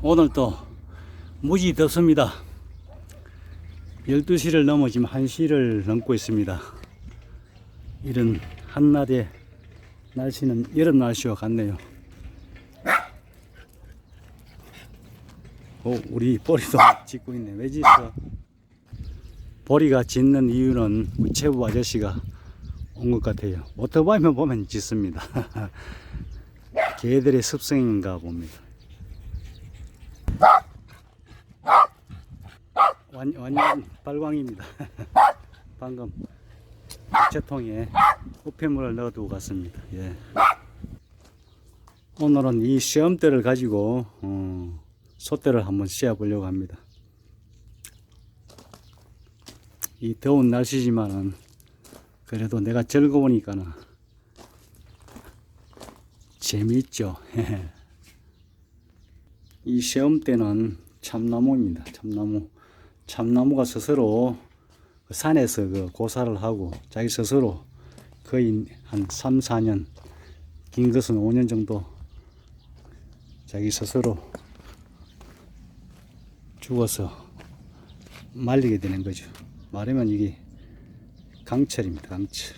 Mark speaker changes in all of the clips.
Speaker 1: 오늘도 무지 덥습니다. 12시를 넘어 지금 1시를 넘고 있습니다. 이런 한낮에 날씨는 여름 날씨와 같네요. 오, 우리 보리도 짖고 있네. 왜 짖어? 보리가 짖는 이유는 우리 체부 아저씨가 온 것 같아요. 오토바이만 보면 짖습니다. 개들의 습성인가 봅니다. 완, 완전 발광입니다. 방금 부채통에 우편물을 넣어두고 갔습니다. 예. 오늘은 이 시험대를 가지고 어, 소대를 한번 씌워 보려고 합니다. 이 더운 날씨지만은 그래도 내가 즐거우니까는 재미있죠. 이 시험대는 참나무입니다. 참나무. 참나무가 스스로 그 산에서 그 고사를 하고 자기 스스로 거의 한 3, 4년, 긴 것은 5년 정도 자기 스스로 죽어서 말리게 되는 거죠. 말하면 이게 강철입니다. 강철.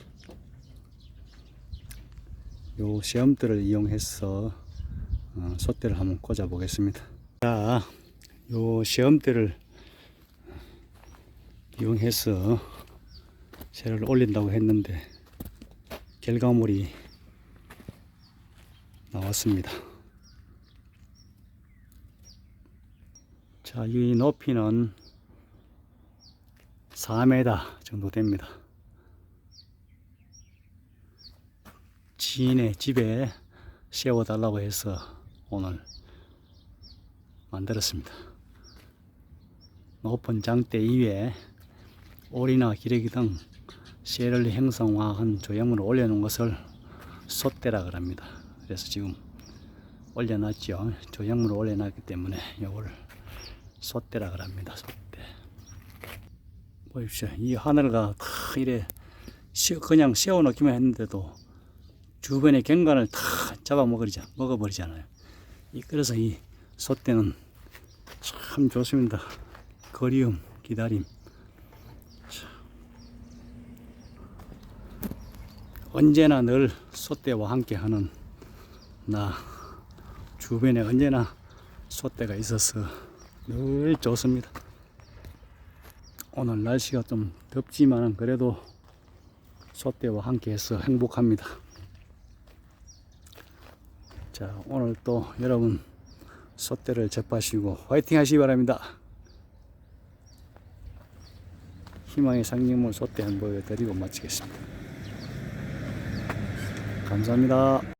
Speaker 1: 요 시험대를 이용해서 어, 솥대를 한번 꽂아 보겠습니다. 자, 요 시험대를 이용해서 새를 올린다고 했는데 결과물이 나왔습니다. 자, 이 높이는 4m 정도 됩니다. 지인의 집에 세워달라고 해서 오늘 만들었습니다. 높은 장대 위에 오리나 기러기 등 씨를 형성화한 조형물을 올려놓은 것을 솥대라 그럽니다. 그래서 지금 올려놨죠. 조형물을 올려놨기 때문에 이걸 솥대라 그럽니다. 솥대. 보십시오. 이 하늘가 다 이래 씌- 그냥 세워놓기만 했는데도 주변의 경관을 다 잡아먹으리자 먹어버리잖아요. 이 그래서 이 솥대는 참 좋습니다. 거리움, 기다림. 언제나 늘 솥대와 함께하는 나 주변에 언제나 솥대가 있어서 늘 좋습니다. 오늘 날씨가 좀 덥지만 그래도 솥대와 함께해서 행복합니다. 자 오늘 또 여러분 솥대를 접하시고 화이팅 하시기 바랍니다. 희망의 상징물 솥대 한번 보여드리고 마치겠습니다. 감사합니다.